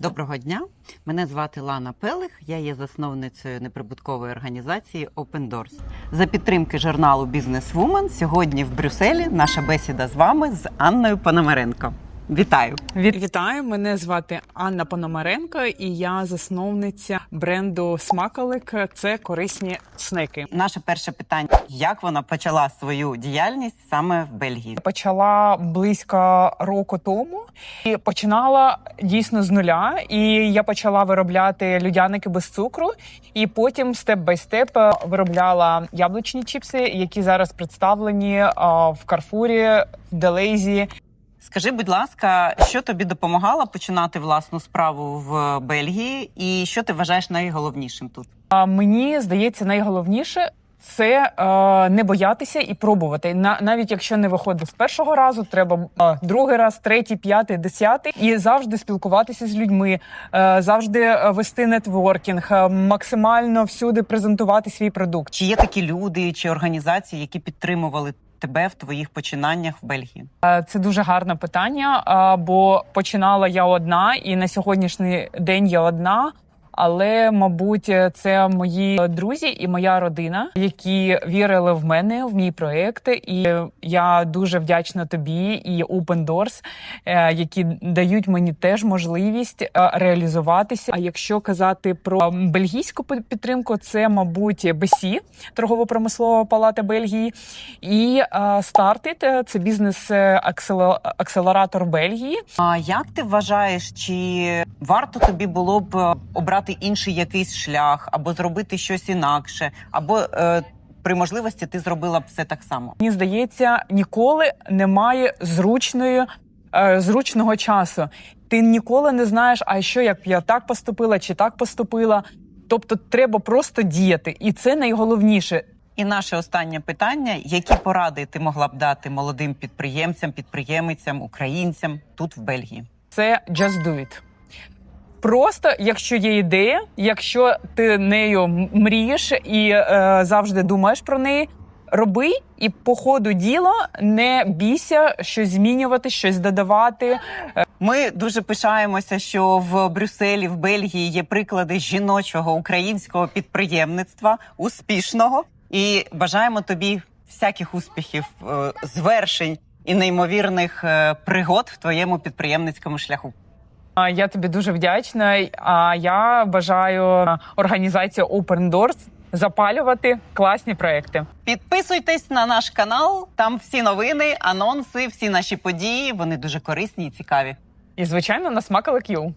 Доброго дня. Мене звати Лана Пелих. Я є засновницею неприбуткової організації Open Doors. За підтримки журналу Businesswoman сьогодні в Брюсселі наша бесіда з вами з Анною Пономаренко. Вітаю! Від... Вітаю, мене звати Анна Пономаренко, і я засновниця бренду Смаколик. Це корисні снеки. Наше перше питання: як вона почала свою діяльність саме в Бельгії? Почала близько року тому і починала дійсно з нуля. І я почала виробляти людяники без цукру. І потім степ бай степ виробляла яблучні чіпси, які зараз представлені в Карфурі, в Делейзі. Скажи, будь ласка, що тобі допомагало починати власну справу в Бельгії, і що ти вважаєш найголовнішим тут? А мені здається, найголовніше це е, не боятися і пробувати. На навіть якщо не виходить з першого разу, треба е, другий раз, третій, п'ятий, десятий, і завжди спілкуватися з людьми, е, завжди е, вести нетворкінг, е, максимально всюди презентувати свій продукт. Чи є такі люди чи організації, які підтримували тебе в твоїх починаннях в Бельгії? Е, Це дуже гарне питання, е, бо починала я одна, і на сьогоднішній день я одна. Але, мабуть, це мої друзі і моя родина, які вірили в мене, в мій проект. І я дуже вдячна тобі і Open Doors, е, які дають мені теж можливість е, реалізуватися. А якщо казати про бельгійську підтримку, це мабуть БСІ, торгово-промислова палата Бельгії, і е, Started, це бізнес е, акселератор Бельгії. А як ти вважаєш, чи варто тобі було б е, обрати інший якийсь шлях, або зробити щось інакше, або е, при можливості ти зробила б все так само? Мені здається, ніколи немає зручної е, зручного часу. Ти ніколи не знаєш, а що як я так поступила чи так поступила. Тобто, треба просто діяти, і це найголовніше. І наше останнє питання: які поради ти могла б дати молодим підприємцям, підприємицям, українцям тут в Бельгії? Це just do it. Просто, якщо є ідея, якщо ти нею мрієш і е, завжди думаєш про неї, роби і по ходу діла не бійся щось змінювати, щось додавати. Ми дуже пишаємося, що в Брюсселі, в Бельгії є приклади жіночого українського підприємництва успішного, і бажаємо тобі всяких успіхів, е, звершень і неймовірних е, пригод в твоєму підприємницькому шляху. Я тобі дуже вдячна. А я бажаю організації Open Doors запалювати класні проекти. Підписуйтесь на наш канал. Там всі новини, анонси, всі наші події. Вони дуже корисні і цікаві. І звичайно на смакалик.ю.